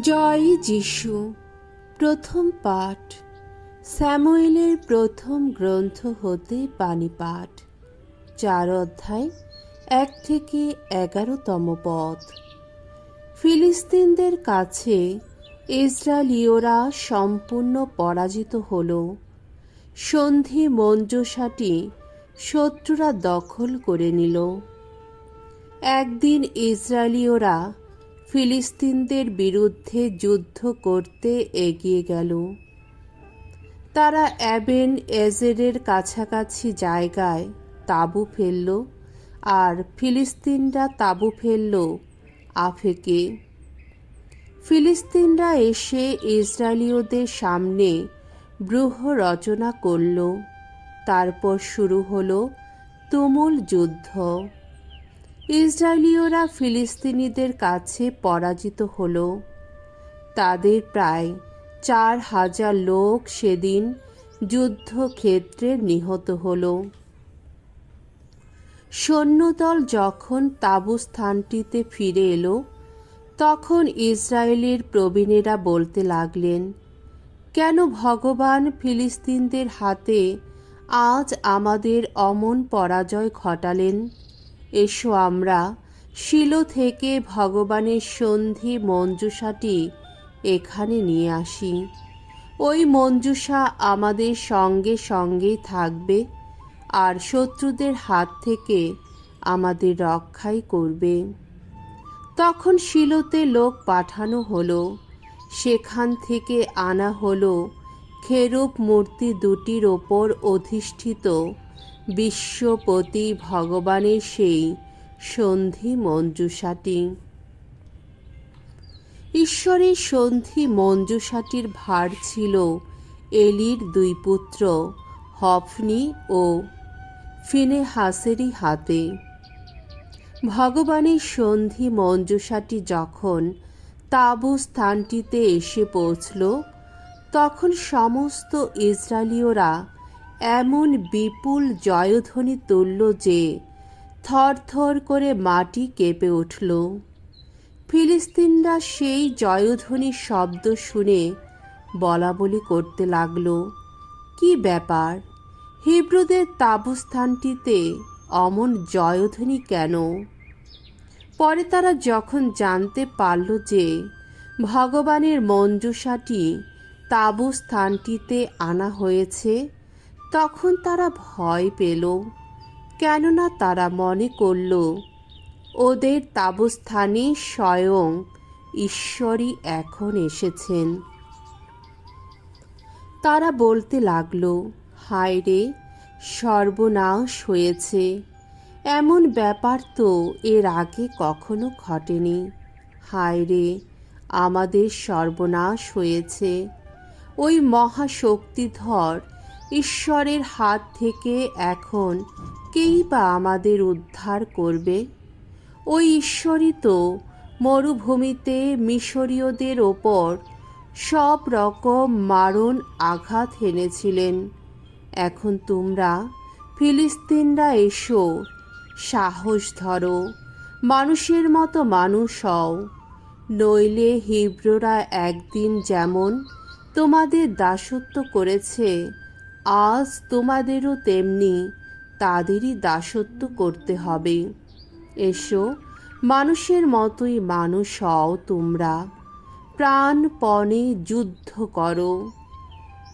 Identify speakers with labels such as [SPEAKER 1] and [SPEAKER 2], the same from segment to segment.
[SPEAKER 1] জয় যিশু। প্রথম পাঠ। স্যামুয়েলের প্রথম গ্রন্থ হতে পানি পাঠ চার অধ্যায়, এক থেকে এগারোতম পদ। ফিলিস্তিনদের কাছে ইসরায়েলীয়রা সম্পূর্ণ পরাজিত হল। সন্ধি মঞ্জুসাটি শত্রুরা দখল করে নিল। একদিন ইসরায়েলীয়রা ফিলিস্তিনদের বিরুদ্ধে যুদ্ধ করতে এগিয়ে গেল। তারা অ্যাবেন এজেরের কাছাকাছি জায়গায় তাঁবু ফেলল আর ফিলিস্তিনরা তাঁবু ফেলল আফেকে। ফিলিস্তিনরা এসে ইসরায়েলীয়দের সামনে ব্রুহ রচনা করল। তারপর শুরু হলো তুমুল যুদ্ধ। ইসরায়েলীয়রা ফিলিস্তিনিদের কাছে পরাজিত হল। তাদের প্রায় চার হাজার লোক সেদিন যুদ্ধক্ষেত্রে নিহত হল। সৈন্যদল যখন তাবু স্থানটিতে ফিরে এলো, তখন ইসরায়েলের প্রবীণেরা বলতে লাগলেন, কেন ভগবান ফিলিস্তিনদের হাতে আজ আমাদের অমন পরাজয় ঘটালেন? এসো আমরা। শিলো থেকে ভগবানের সন্ধি মঞ্জুষাটি এখানে নিয়ে আসি। ওই মঞ্জুষা আমাদের সঙ্গে সঙ্গেই থাকবে আর শত্রুদের হাত থেকে আমাদের রক্ষাই করবে। তখন শিলোতে লোক পাঠানো হলো। সেখান থেকে আনা হলো খেরূপ মূর্তি দুটির ওপর অধিষ্ঠিত বিশ্বপতি ভগবানের সেই সন্ধি মঞ্জুষাটি ঈশ্বরের সন্ধি মঞ্জুষাটির ভার ছিল এলির দুই পুত্র, হফনি ও ফিনেহাসেরই হাতে। ভগবানের সন্ধি মঞ্জুষাটি যখন তাবু স্থানটিতে এসে পৌঁছল, তখন সমস্ত ইসরায়েলীয়রা এমন বিপুল জয়ধ্বনি তুলল যে থরথর করে মাটি কেঁপে উঠল। ফিলিস্তিনরা সেই জয়ধ্বনির শব্দ শুনে বলা বলি করতে লাগল। কি ব্যাপার? হিব্রুদের তাবস্থানটিতে অমন জয়ধ্বনি কেন? পরে তারা যখন জানতে পারল যে ভগবানের মঞ্জুষাটি তাবু স্থানটিতে আনা হয়েছে তখন তারা ভয় পেল, কেননা তারা মনে করল, ওদের তাবস্থানে স্বয়ং ঈশ্বরই এখন এসেছেন। তারা বলতে লাগল, হায় রে, সর্বনাশ হয়েছে। এমন ব্যাপার তো এর আগে কখনো ঘটেনি। হায় রে, আমাদের সর্বনাশ হয়েছে। ওই মহাশক্তিধর ঈশ্বরের হাত থেকে এখন কেই বা আমাদের উদ্ধার করবে? ওই ঈশ্বরই তো মরুভূমিতে মিশরীয়দের ওপর সব রকম মারণ আঘাত হেনেছিলেন এখন তোমরা ফিলিস্তিনরা এসো, সাহস ধরো, মানুষের মতো মানুষ হও। নইলে হিব্ররা একদিন যেমন তোমাদের দাসত্ব করেছে আজ তোমাদেরও তেমনি তাদেরই দাসত্ব করতে হবে। এসো, মানুষের মতোই মানুষ হও তোমরা। প্রাণপণে যুদ্ধ করো।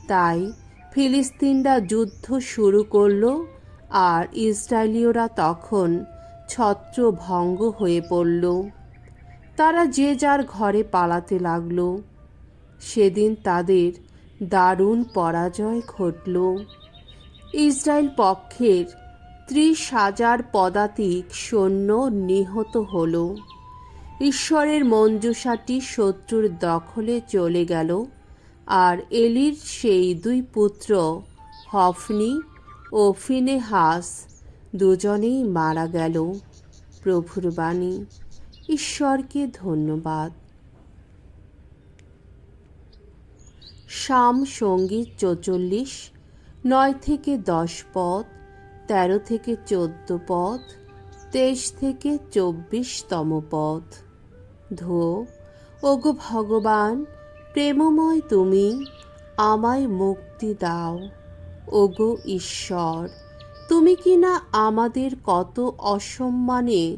[SPEAKER 1] তাই ফিলিস্তিনরা যুদ্ধ শুরু করল আর ইসরায়েলীয়রা তখন ছত্রভঙ্গ হয়ে পড়ল। তারা যে যার ঘরে পালাতে লাগল। সেদিন তাদের দারুণ পরাজয় ঘটল। ইসরায়েল পক্ষের ত্রিশ হাজার পদাতিক সৈন্য নিহত হল। ঈশ্বরের মঞ্জুষাটি শত্রুর দখলে চলে গেল আর এলির সেই দুই পুত্র, হফনি ও ফিনেহাস, দুজনেই মারা গেল। প্রভুর বাণী, ঈশ্বরকে ধন্যবাদ। শাম সংগীত চৌচল্লিশ, নয় থেকে দশ পদ, তেরো থেকে চোদ্দ পদ, তেইশ থেকে চব্বিশতম পদ। ধো, ওগো ভগবান, প্রেমময় তুমি আমায় মুক্তি দাও। ওগো ঈশ্বর, তুমি কি না আমাদের কত অসম্মানে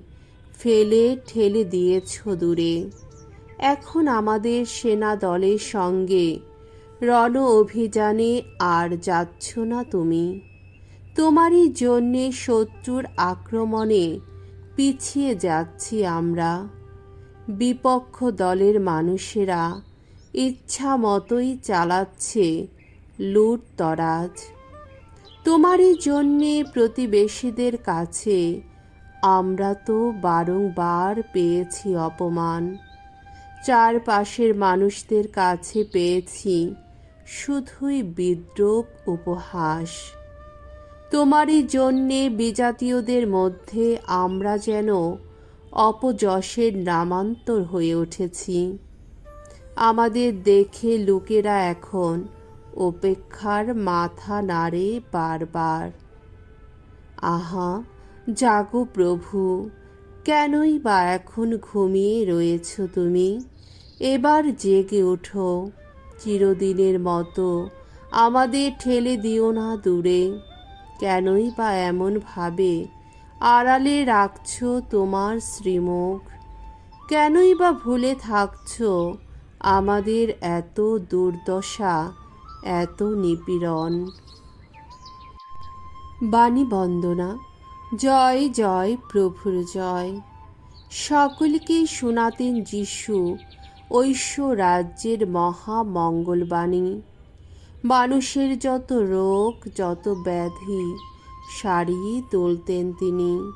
[SPEAKER 1] ফেলে ঠেলে দিয়েছ দূরে? এখন আমাদের সেনা দলের সঙ্গে রণ অভিযানে আর যাচ্ছ না তুমি। তোমারই জন্যে শত্রুর আক্রমণে পিছিয়ে যাচ্ছি আমরা। বিপক্ষ দলের মানুষেরা ইচ্ছা মতোই চালাচ্ছে লুট তরাজ। তোমারই জন্যে প্রতিবেশীদের কাছে আমরা তো বারংবার পেয়েছি অপমান। চারপাশের মানুষদের কাছে পেয়েছি শুধুই বিদ্রোপ উপহাস। তোমারই জন্যে বিজাতীয়দের মধ্যে আমরা যেন অপযশের নামান্তর হয়ে উঠেছি। আমাদের দেখে লোকেরা এখন উপেক্ষার মাথা নাড়ে বারবার। আহা, জাগো প্রভু, কেনই বা এখন ঘুমিয়ে রয়েছ তুমি? এবার জেগে ওঠো চিরদিনের মতো আমাদের ঠেলে দিও না দূরে। কেনই বা এমন ভাবে আড়ালে রাখছ তোমার শ্রীমুখ? কেনই বা ভুলে থাকছ আমাদের এত দুর্দশা, এত নিপীড়ন? বাণী বন্দনা, জয় জয় প্রভুর জয়। সকলকে শোনাতেন যিশু ঐশ্ব রাজ্যের মহা মঙ্গলবাণী মানুষের যত রোগ, যত ব্যাধি, সারিয়ে তুলতেন তিনি।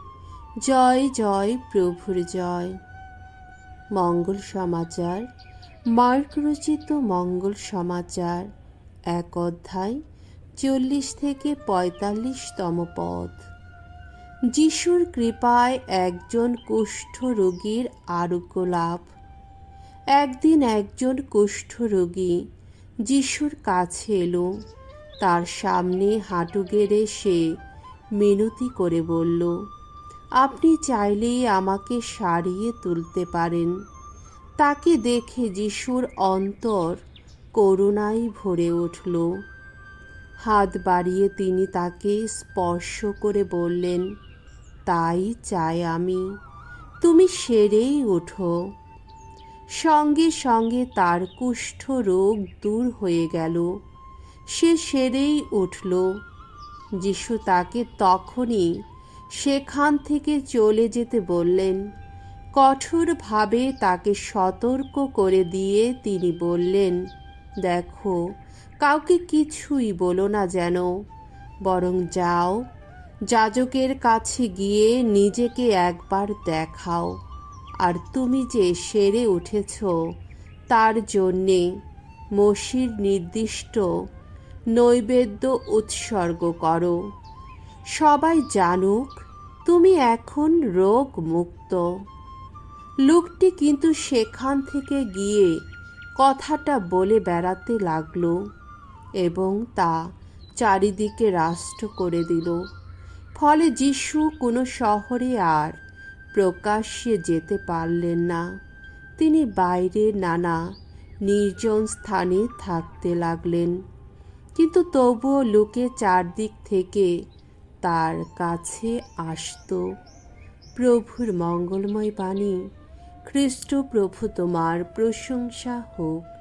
[SPEAKER 1] জয় জয়, প্রভুর জয়। মঙ্গল সমাচার, মার্ক রচিত মঙ্গল সমাচার, এক অধ্যায়, চল্লিশ থেকে পঁয়তাল্লিশতম পদ। যিশুর কৃপায় একজন কুষ্ঠ রোগীর আরোগ্য লাভ। একদিন একজন কুষ্ঠ রোগী যিশুর কাছে এলো। তার সামনে হাঁটু গেড়ে সে মিনতি করে বলল, আপনি চাইলেই আমাকে সারিয়ে তুলতে পারেন। তাকে দেখে যিশুর অন্তর করুণায় ভরে উঠল। হাত বাড়িয়ে তিনি তাকে স্পর্শ করে বললেন, তাই চাই আমি। তুমি সেরেই ওঠো সঙ্গে সঙ্গে তার কুষ্ঠ রোগ দূর হয়ে গেল। সে সেরেই উঠল। যিশু তাকে তখনই সেখান থেকে চলে যেতে বললেন। কঠোরভাবে তাকে সতর্ক করে দিয়ে তিনি বললেন, দেখো, কাউকে কিছুই বলো না যেন। বরং যাও, যাজকের কাছে গিয়ে নিজেকে একবার দেখাও। আর তুমি যে সেরে উঠেছ, তার জন্যে মসির নির্দিষ্ট নৈবেদ্য উৎসর্গ করো। সবাই জানুক, তুমি এখন রোগ মুক্ত লোকটি কিন্তু সেখান থেকে গিয়ে কথাটা বলে বেড়াতে লাগল এবং তা চারিদিকে রাষ্ট্র করে দিল। ফলে যিশু কোনো শহরে আর প্রকাশ্যে যেতে পারলেন না। তিনি বাইরে নানা নির্জন স্থানে থাকতে লাগলেন। কিন্তু তবুও লোকে চারদিক থেকে তার কাছে আসত। প্রভুর মঙ্গলময় বাণী খ্রিস্ট প্রভু তোমার প্রশংসা হোক।